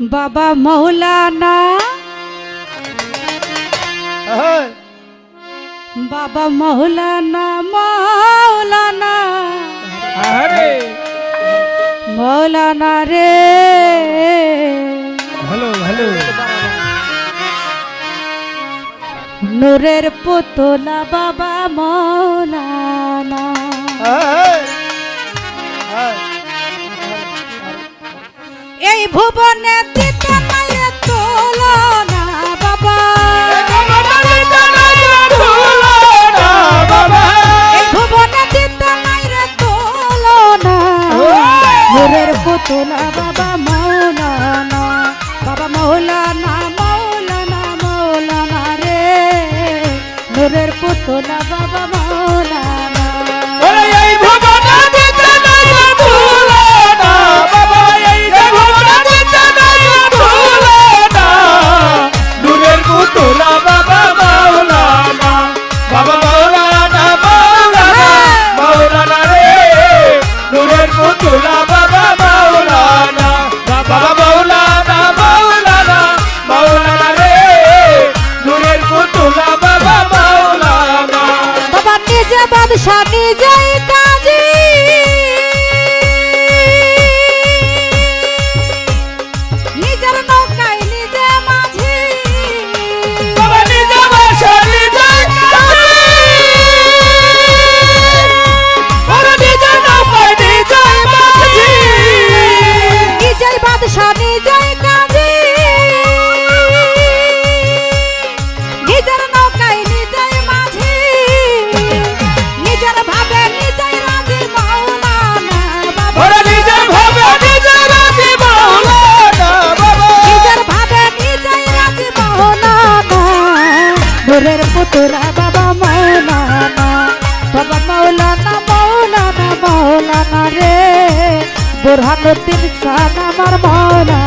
বাবা মৌলানা। বাবা মৌলানা মৌলানা। মৌলানা রে। ভালো ভালো। নূরের পুতলা বাবা মৌলানা। এই ভুবনে তিতা তোলা বাবা মাওলানা বাবা মাওলানা মাওলানা মাওলানা রে। নূরের পুতুলা বাবা মাওলানা। বাবা নিজে বাদশা নিজেই তোর হাতের তিন আমার মনে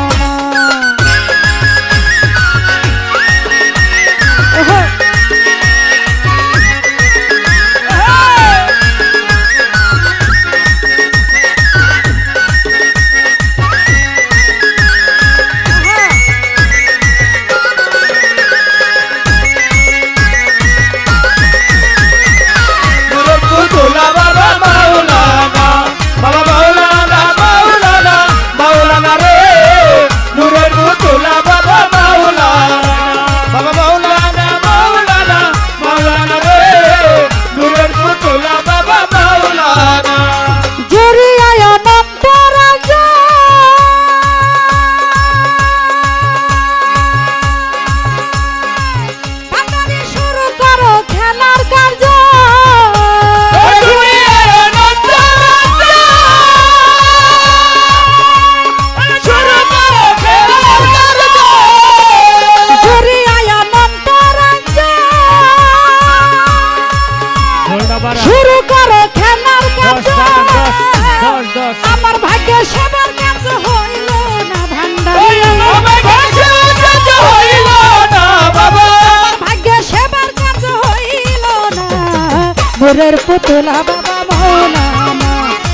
নূরের পুতলা বাবা মৌলানা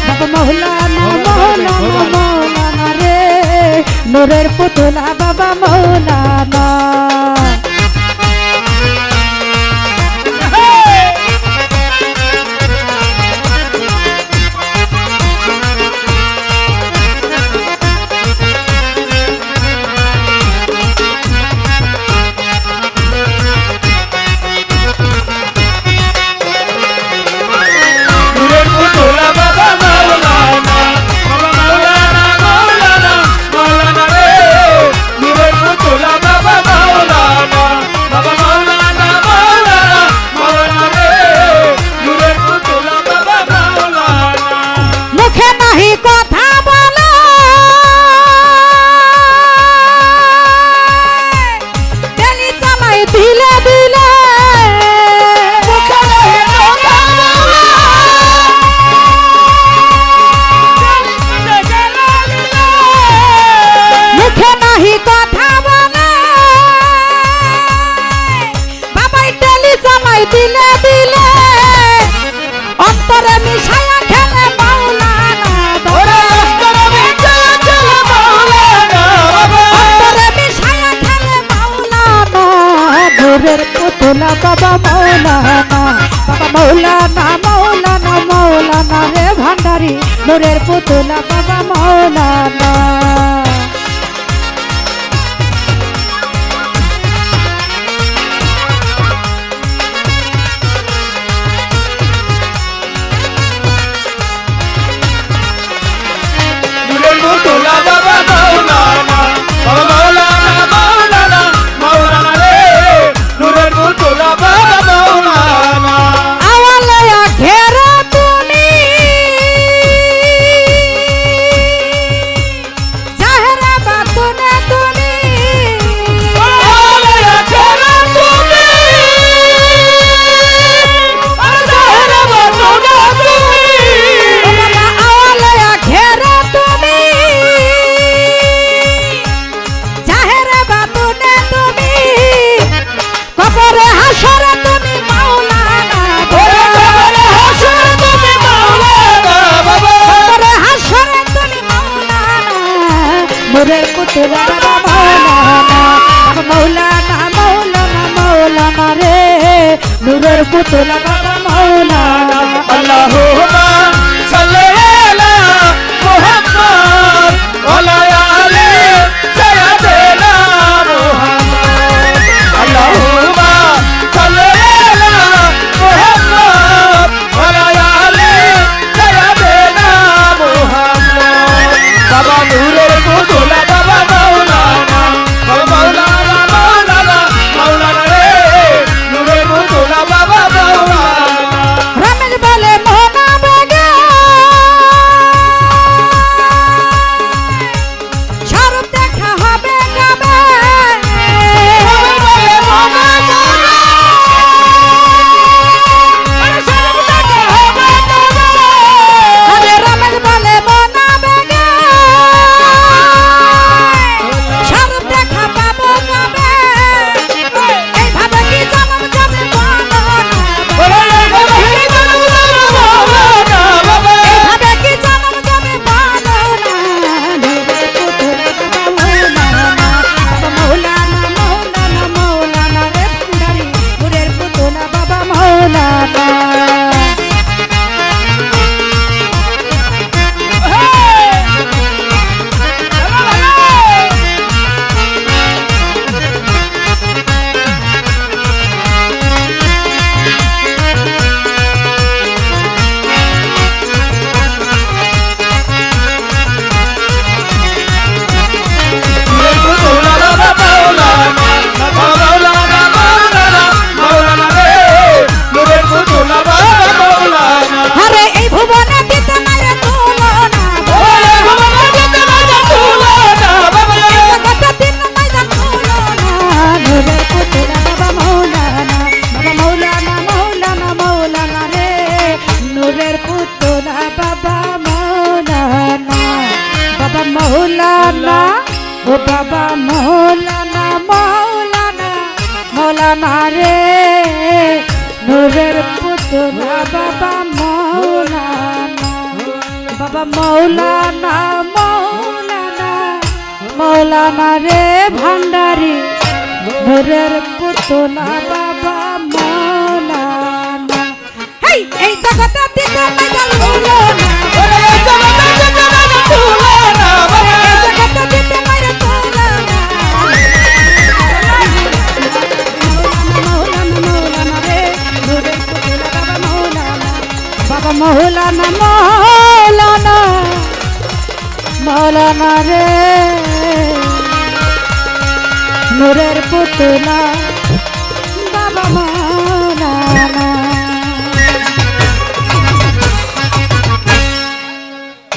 বাবা মৌলানা মৌলানা মৌলানা রে। নূরের পুতলা বাবা মৌলানা। rico. মৌলা বাবা মৌলানা বাবা মৌলানা মৌলানা মৌলানা রে ভান্ডারি নোরের পুতুলা বাবা মৌলানা তেলারা মৌলানা মৌলানা মৌলানা মৌলানা রে নুরের পুতলা মৌলানা আল্লাহ আমারে নূরের পুতলা বাবা মৌলানা। বাবা মৌলানা মৌলানা মৌলানা রে ভান্ডারি। নূরের পুতলা বাবা মৌলানা। এই জগতে দিতে না মেজাল না। মৌলানা মৌলানা মৌলানা রে। নূরের পুতলা বাবা মা।